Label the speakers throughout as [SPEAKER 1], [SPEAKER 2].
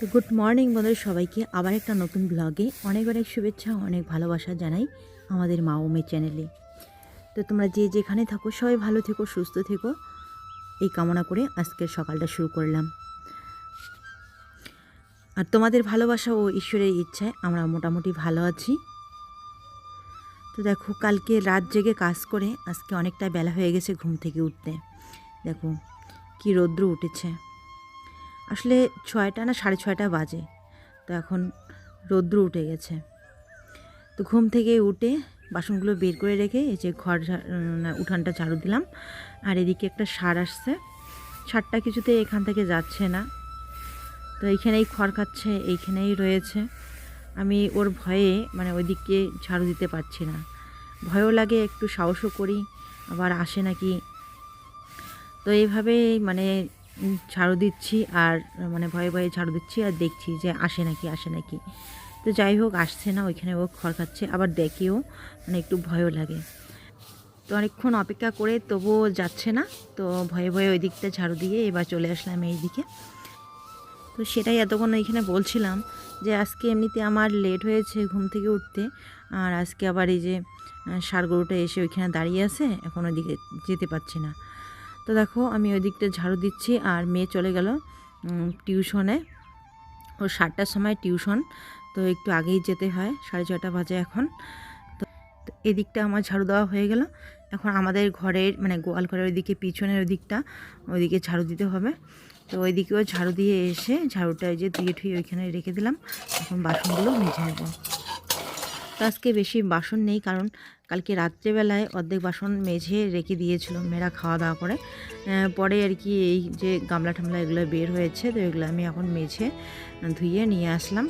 [SPEAKER 1] তো good morning বন্ধুরা, সবাইকে আবার একটা নতুন ব্লগে অনেক অনেক শুভেচ্ছা, অনেক ভালোবাসা জানাই আমাদের মা ওমে চ্যানেলে তো তোমরা যে যেখানে থাকো, সবাই ভালো থেকো, সুস্থ থেকো। এই কামনা করে আজকের সকালটা শুরু করলাম। আর তোমাদের ভালোবাসা ও ঈশ্বরের ইচ্ছায় আমরা মোটামুটি ভালো আছি। তো দেখো, কালকে রাত জেগে কাজ করে আজকে অনেকটা বেলা হয়ে গেছে ঘুম থেকে উঠতে। দেখো, কি রৌদ্র উঠেছে। আসলে ছয়টা না সাড়ে ছয়টা বাজে। তো এখন রৌদ্র উঠে গেছে। তো ঘুম থেকে উঠে বাসনগুলো বের করে রেখে এই যে ঘর ঝা- উঠানটা ঝাড়ু দিলাম। আর এদিকে একটা সার আসছে। সারটা কিছুতে এখান থেকে যাচ্ছে না। তো এইখানেই খড় খাচ্ছে, এইখানেই রয়েছে। আমি ওর ভয়ে মানে ওইদিকে ঝাড়ু দিতে পারছি না। ভয়ও লাগে, একটু সাহসও করি, আবার আসে নাকি। তো এইভাবে মানে ঝাড়ু দিচ্ছি আর মানে ভয়ে ভয়ে ঝাড়ু দিচ্ছি আর দেখছি যে আসে নাকি আসে নাকি। তো যাই হোক, আসছে না, ওইখানে ও খড় খাচ্ছে, আবার দেখেও মানে একটু ভয়ও লাগে। তো অনেকক্ষণ অপেক্ষা করে তবুও যাচ্ছে না, তো ভয়ে ভয়ে ওই দিকটা ঝাড়ু দিয়ে এবার চলে আসলাম এই দিকে। তো সেটাই এতক্ষণ এইখানে বলছিলাম যে আজকে এমনিতে আমার লেট হয়েছে ঘুম থেকে উঠতে, আর আজকে আবার এই যে ষাঁড় গরুটা এসে ওইখানে দাঁড়িয়ে আছে, এখন ওইদিকে যেতে পারছি না। তো দেখো, আমি ওই দিকটা ঝাড়ু দিচ্ছি আর মেয়ে চলে গেল টিউশনে। ও সাতটার সময় টিউশন, তো একটু আগেই যেতে হয়, সাড়ে ছটা বাজে এখন। তো এদিকটা আমার ঝাড়ু দেওয়া হয়ে গেল। এখন আমাদের ঘরের মানে গোয়াল ঘরের ওইদিকে, পিছনের ওই দিকটা ওইদিকে ঝাড়ু দিতে হবে। তো ওইদিকেও ঝাড়ু দিয়ে এসে ঝাড়ুটা যে ধুয়ে ঠুয়ে ওইখানে রেখে দিলাম। এখন বাসনগুলো মেজে নেব। তো আজকে বেশি বাসন নেই, কারণ কালকে রাত্রেবেলায় অর্ধেক বাসন মেঝে রেখে দিয়েছিল মেয়েরা খাওয়া দাওয়া করে। পরে আর কি এই যে গামলা ঠামলা এগুলো বের হয়েছে, তো এগুলো আমি এখন মেঝে ধুয়ে নিয়ে আসলাম।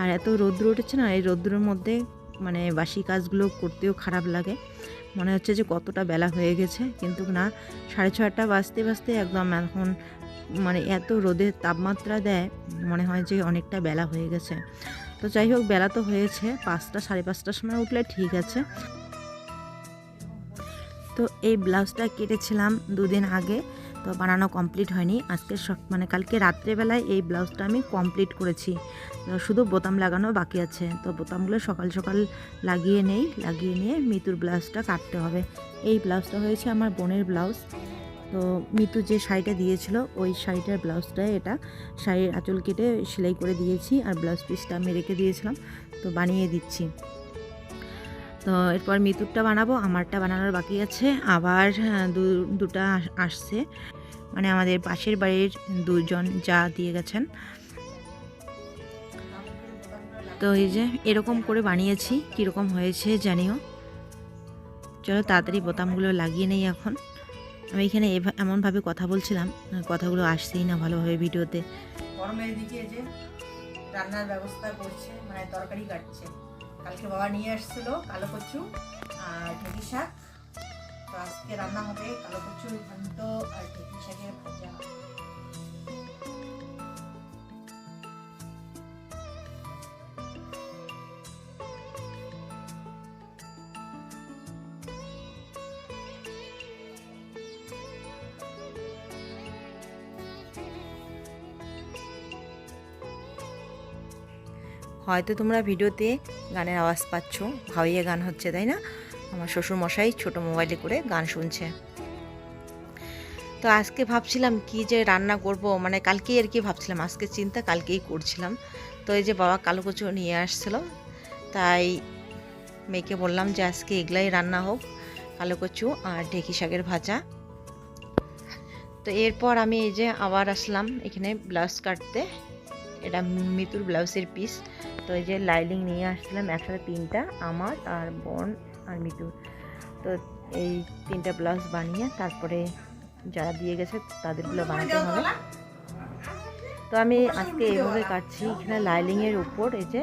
[SPEAKER 1] আর এত রৌদ্র উঠেছে না, এই রৌদ্রের মধ্যে মানে বাসি কাজগুলো করতেও খারাপ লাগে। মনে হচ্ছে যে কতটা বেলা হয়ে গেছে, কিন্তু না, সাড়ে ছয়টা বাজতে বাজতে একদম এখন মানে এত রোদের তাপমাত্রা দেয়, মনে হয় যে অনেকটা বেলা হয়ে গেছে। তো যাই হোক, বেলা তো হয়েছে। পাঁচটা, সাড়ে পাঁচটার সময় উঠলে ঠিক আছে। তো এই ব্লাউজটা কেটেছিলাম দুদিন আগে, তো বানানো কমপ্লিট হয়নি। আজকে সক- মানে কালকে রাত্রেবেলায় এই ব্লাউজটা আমি কমপ্লিট করেছি। শুধু বোতাম লাগানো বাকি আছে। তো বোতামগুলো সকাল সকাল লাগিয়ে নেই, লাগিয়ে নিয়ে মিতুর ব্লাউজটা কাটতে হবে। এই ব্লাউজটা হয়েছে আমার বোনের ব্লাউজ। তো মিতু যে শাড়িটা দিয়েছিল, ওই শাড়িটার ব্লাউজটাই এটা শাড়ির আঁচল কেটে সেলাই করে দিয়েছি আর ব্লাউজ পিসটা আমি রেখে দিয়েছিলাম, তো বানিয়ে দিচ্ছি। তো এরপর মিতুরটা বানাবো, আমারটা বানানোর বাকি আছে। আবার দুটা আসছে। মানে আমাদের পাশের বাড়ির দুজন যা দিয়ে গেছেন। তো এই যে এরকম করে বানিয়েছি, কীরকম হয়েছে জানিও। চলো তাড়াতাড়ি বোতামগুলো লাগিয়ে নেই এখন। আমি এখানে এমনভাবে কথা বলছিলাম, কথাগুলো আসছেই না ভালোভাবে ভিডিওতে।
[SPEAKER 2] গরমের দিকে যে রান্নার ব্যবস্থা করছে মানে তরকারি কাটছে। কালকে বাবা নিয়ে আসছিল কালো কচু আর ঢেঁকি শাক। তো আজকে রান্না হবে কালো কচুর ঘন্ট আর ঢেঁকি শাকের ভাজা।
[SPEAKER 1] হয়তো তোমরা ভিডিওতে গানের আওয়াজ পাচ্ছ ভাইয়ে গান হচ্ছে, তাই না? আমার শ্বশুর মশাই ছোট মোবাইলে করে গান শুনছে। তো আজকে ভাবছিলাম কি যে রান্না করব মানে কালকেই আর কি ভাবছিলাম, আজকে চিন্তা কালকেই করছিলাম। তো এই যে বাবা কালো কচু নিয়ে আসছিল, তাই মেয়েকে বললাম যে আজকে এগুলাই রান্না হোক, কালো কচু আর ঢেকি শাকের ভাজা। তো এরপর আমি এই যে আবার আসলাম এখানে ব্লাউজ কাটতে, এটা মিতুর ব্লাউজের পিস তো এই যে লাইলিং নিয়ে আসছিলাম একসাথে তিনটা, আমার আর বোন আর মিতুর তো এই তিনটা ব্লাউজ বানিয়ে তারপরে যারা দিয়ে গেছে তাদেরগুলো বানাতে হবে। তো আমি আজকে এইভাবে কাটছি, এখানে লাইলিংয়ের উপর এই যে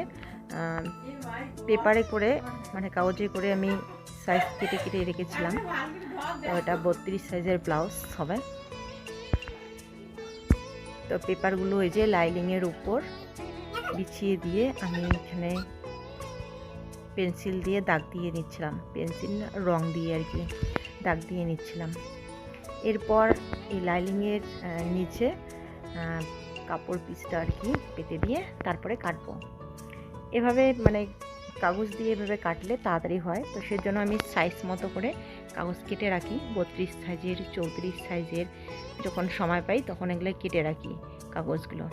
[SPEAKER 1] পেপারে করে মানে কাগজে করে আমি সাইজ কেটে কেটে রেখেছিলাম। তো এটা বত্রিশ সাইজের ব্লাউজ হবে। তো পেপারগুলো এই যে লাইলিংয়ের উপর বিছিয়ে দিয়ে আমি এখানে পেন্সিল দিয়ে দাগ দিয়ে নিচ্ছিলাম। পেন্সিল রং দিয়ে আর কি দাগ দিয়ে নিচ্ছিলাম। এরপর এই লাইলিংয়ের নিচে কাপড় পিসটা আর কি পেতে দিয়ে তারপরে কাটবো। এভাবে মানে কাগজ দিয়ে এভাবে কাটলে তাড়াতাড়ি হয়। তো সেজন্য আমি সাইজ মতো করে কাগজ কেটে রাখি। বত্রিশ সাইজের চৌত্রিশ সাইজের যখন সময় পাই তখন এগুলো কেটে রাখি কাগজগুলো।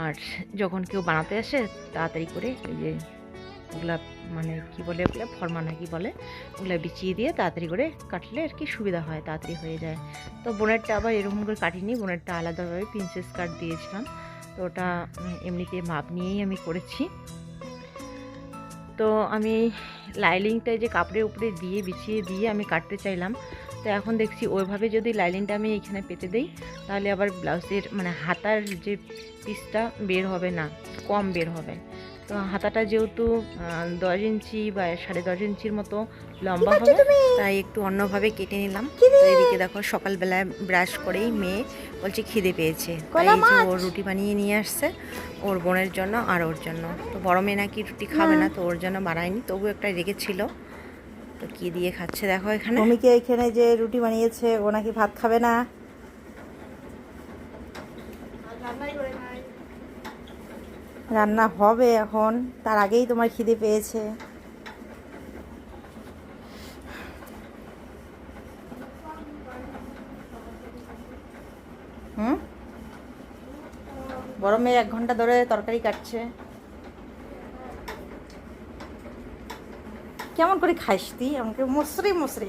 [SPEAKER 1] আর যখন কেউ বানাতে আসে, তাড়াতাড়ি করে এই যে ওগুলা মানে কি বলে ওগুলো ফর্মা নাকি বলে, ওগুলো বিছিয়ে দিয়ে তাড়াতাড়ি করে কাটলে আর কি সুবিধা হয়, তাড়াতাড়ি হয়ে যায়। তো বোনেরটা আবার এরকম করে কাটিনি বোনেরটা আলাদাভাবে প্রিন্সেস কাট দিয়েছিলাম। তো ওটা এমনিতে মাপ নিয়েই আমি করেছি। তো আমি লাইলিংটা যে কাপড়ের উপরে দিয়ে, বিছিয়ে দিয়ে আমি কাটতে চাইলাম তো এখন দেখছি ওইভাবে যদি লাইলিংটা আমি এখানে পেতে দেই তাহলে আবার ব্লাউজের মানে হাতার যে পিসটা বের হবে না কম বের হবে। তো হাতাটা যেহেতু দশ ইঞ্চি বা সাড়ে দশ ইঞ্চির মতো লম্বা হবে তাই একটু অন্যভাবে কেটে নিলাম। তো এদিকে দেখো সকালবেলায় ব্রাশ করেই মেয়ে বলছে খিদে পেয়েছে। তাই এই যে ও রুটি বানিয়ে নিয়ে আসছে ওর বোনের জন্য আর ওর জন্য। তো বড় মেয়ে নাকি রুটি খাবে না। তো ওর জন্য বানায়নি তবু একটা রেগেছিল তো কি দিয়ে খাচ্ছে দেখো এখানে।
[SPEAKER 2] মমিকে এখানে যে রুটি বানিয়েছে, ও নাকি ভাত খাবে না। রান্না হবে এখন, তার আগেই তোমার খিদে পেয়েছে। হুম? মেয়ে এক ঘণ্টা ধরে তরকারি কাটছে। কেমন করে খাইস তুই? আমাকে মসরি মসরি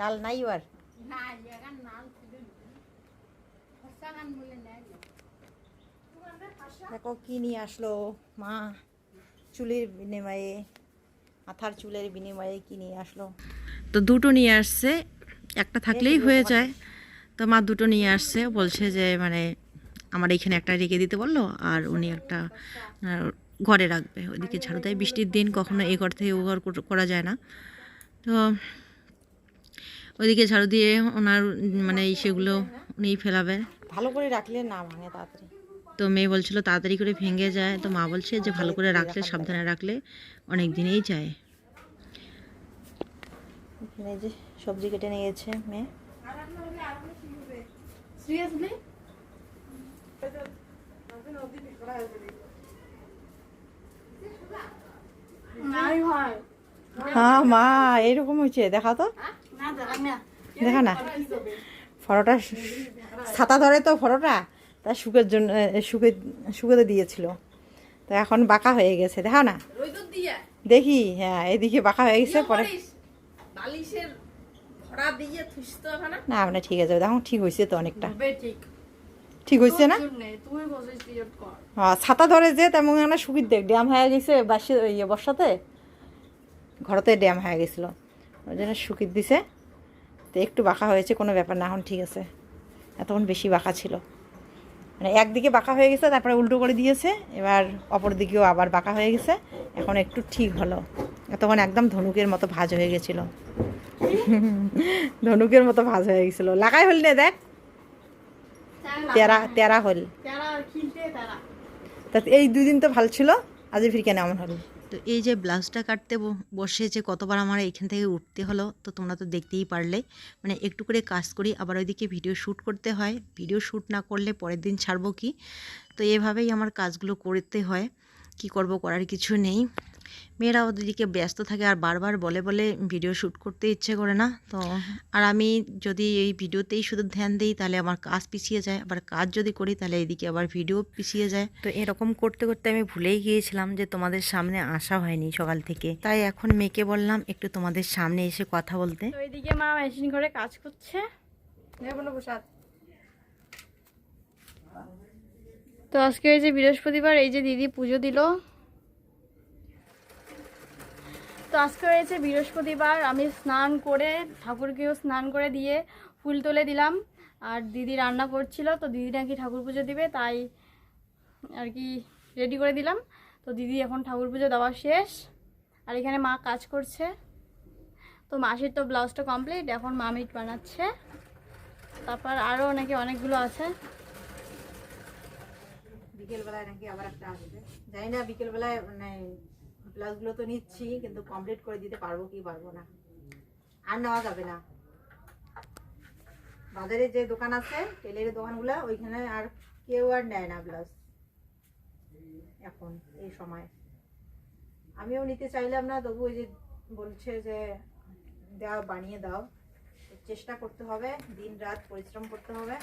[SPEAKER 2] লাল নাই আর দেখো কি নিয়ে আসলো মা চুলের বিনিময়ে মাথার চুলের বিনিময়ে কি নিয়ে আসলো?
[SPEAKER 1] তো দুটো নিয়ে আসছে একটা থাকলেই হয়ে যায়। তো মা দুটো নিয়ে আসছে বলছে যে মানে আমার এখানে একটা রেখে দিতে বলল আর উনি একটা ঘরে রাখবে। ওইদিকে ঝাড়ু দেয় বৃষ্টির দিন কখনো এ ঘর থেকে ও ঘর করা যায় না। তো ওইদিকে ঝাড়ু দিয়ে ওনার মানে সেগুলো উনিই ফেলাবে।
[SPEAKER 2] ভালো করে রাখলে না ভাঙে তাড়াতাড়ি।
[SPEAKER 1] তো মেয়ে বলছিল তাড়াতাড়ি করে ভেঙে যায়। তো মা বলছে যে ভালো করে রাখলে সাবধানে রাখলে অনেক দিনেই যায়।
[SPEAKER 2] এখানে যে সবজি কেটে নিয়েছে মেয়ে। হ্যাঁ মা এরকম হয়েছে দেখা তো। দেখা না ফটোটা ছাতা ধরে তো ফটোটা তা শুকের জন্য শুকে শুকোতে দিয়েছিল। তো এখন বাঁকা হয়ে গেছে দেখো না। দেখি হ্যাঁ এদিকে বাঁকা হয়ে গেছে পরে
[SPEAKER 3] তো এখানে।
[SPEAKER 2] না মানে ঠিক আছে দেখো ঠিক হয়েছে তো অনেকটা।
[SPEAKER 3] ঠিক।
[SPEAKER 2] হয়েছে না? হ্যাঁ, ছাতা ধরে যে তেমন না সুবিধ দেখ ড্যাম হয়ে গেছে বাসি ইয়ে বর্ষাতে। ঘরতে ড্যাম হয়ে গেছিল। ওই জন্য শুকিয়ে দিছে। তো একটু বাঁকা হয়েছে কোনো ব্যাপার না এখন ঠিক আছে। এতক্ষণ বেশি বাঁকা ছিল। মানে একদিকে বাঁকা হয়ে গেছে তারপরে উল্টো করে দিয়েছে এবার অপর দিকেও আবার বাঁকা হয়ে গেছে। এখন একটু ঠিক হলো। এতক্ষণ একদম ধনুকের মতো ভাজ হয়ে গেছিল। ধনুকের মতো ভাজ হয়ে গেছিল। লাগাই হল না দেখ। তেরা তেরা হল। তা এই দুদিন তো ভালো ছিল আজ ফির কেন এমন হলো
[SPEAKER 1] তো এই যে ব্লাউজটা কাটতে বসে যে কতবার আমার এখান থেকে উঠতে হলো, তো তোমরা তো দেখতেই পারলে। মানে একটু করে কাজ করি, আবার ওইদিকে ভিডিও শ্যুট করতে হয়। ভিডিও শ্যুট না করলে পরের দিন ছাড়বো কি? তো এভাবেই আমার কাজগুলো করতে হয়। কি করব করার কিছু নেই। মেয়েরা ওদিকে ব্যস্ত থাকে আর বারবার বলে বলে ভিডিও শ্যুট করতে ইচ্ছে করে না। তো আর আমি যদি এই ভিডিওতেই শুধু ধ্যান দিই তাহলে আমার কাজ পিছিয়ে যায়। আবার কাজ যদি করি তাহলে এদিকে আবার ভিডিও পিছিয়ে যায়। তো এরকম করতে করতে আমি ভুলেই গিয়েছিলাম যে তোমাদের সামনে আসা হয়নি সকাল থেকে। তাই এখন মেয়েকে বললাম একটু তোমাদের সামনে এসে কথা বলতে।
[SPEAKER 3] ওইদিকে মা মেশিন ঘরে কাজ করছে। প্রসাদ তো আজকে এই যে বৃহস্পতিবার এই যে দিদি পুজো দিল। তো আজকে হয়েছে বৃহস্পতিবার, আমি স্নান করে, ঠাকুরকেও স্নান করে দিয়ে ফুল তুলে দিলাম। আর দিদি রান্না করছিল, তো দিদি নাকি ঠাকুর পুজো দিবে, তাই আর কি রেডি করে দিলাম। তো দিদি এখন ঠাকুর পুজো দেওয়া শেষ। আর এখানে মা কাজ করছে। তো মাসির তো ব্লাউজটা কমপ্লিট এখন মা মিট বানাচ্ছে। তারপর আরও নাকি অনেকগুলো আছে।
[SPEAKER 2] বিকেলবেলায় নাকি আবার একটা আসবে। জানি না, বিকেলবেলায় মানে ব্লাউজগুলো তো নিচ্ছি, কিন্তু কমপ্লিট করে দিতে পারব কি পারব না। আর নেওয়া যাবে না। বাজারে যে দোকান আছে টেলারের দোকানগুলো, ওইখানে আর কেউ আর নেয় না ব্লাউজ এখন, এই সময়। আমিও নিতে চাইলাম না, তবু ওই যে বলছে যে, দাও, বানিয়ে দাও। চেষ্টা করতে হবে দিন রাত পরিশ্রম করতে হবে।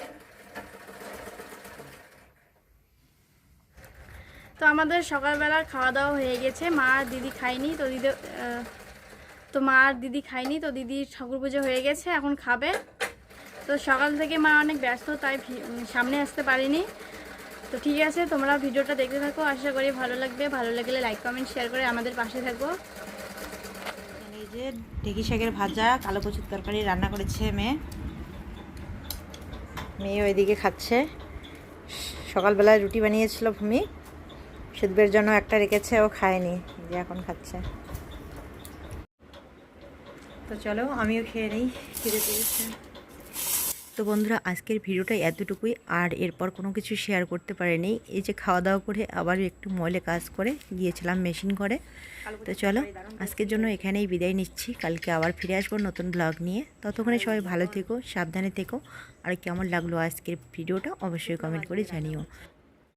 [SPEAKER 3] তো আমাদের সকালবেলার খাওয়া দাওয়া হয়ে গেছে। মা আর দিদি খায়নি, তো দিদি তো মা আর দিদি খায়নি, তো দিদির ঠাকুর পুজো হয়ে গেছে, এখন খাবে। তো সকাল থেকে মা অনেক ব্যস্ত, তাই সামনে আসতে পারিনি। তো ঠিক আছে, তোমরা ভিডিওটা দেখতে থাকো, আশা করি ভালো লাগবে। ভালো লাগলে লাইক কমেন্ট শেয়ার করে আমাদের পাশে থাকো।
[SPEAKER 2] এই যে ঢেকি শাকের ভাজা, কালো কচুর তরকারি রান্না করেছে মেয়ে। মেয়ে ওইদিকে খাচ্ছে। সকালবেলায় রুটি বানিয়েছিল ভূমি। সিদ্ধের জন্য একটা রেখেছে ও খায়নি যে এখন খাচ্ছে। তো চলো আমিও খেয়ে নিই খিদে পেয়েছে
[SPEAKER 1] তো বন্ধুরা আজকের ভিডিওটা এতটুকুই আর এরপর কোনো কিছু শেয়ার করতে পারিনি। এই যে খাওয়া দাওয়া করে আবার একটু মলে কাজ করে গিয়েছিলাম মেশিন ঘরে। তো চলো আজকের জন্য এখানেই বিদায় নিচ্ছি। কালকে আবার ফিরে আসব নতুন ব্লগ নিয়ে। ততক্ষণে সবাই ভালো থেকো সাবধানে থেকো। আর কেমন লাগল আজকের ভিডিওটা অবশ্যই কমেন্ট করে জানিও।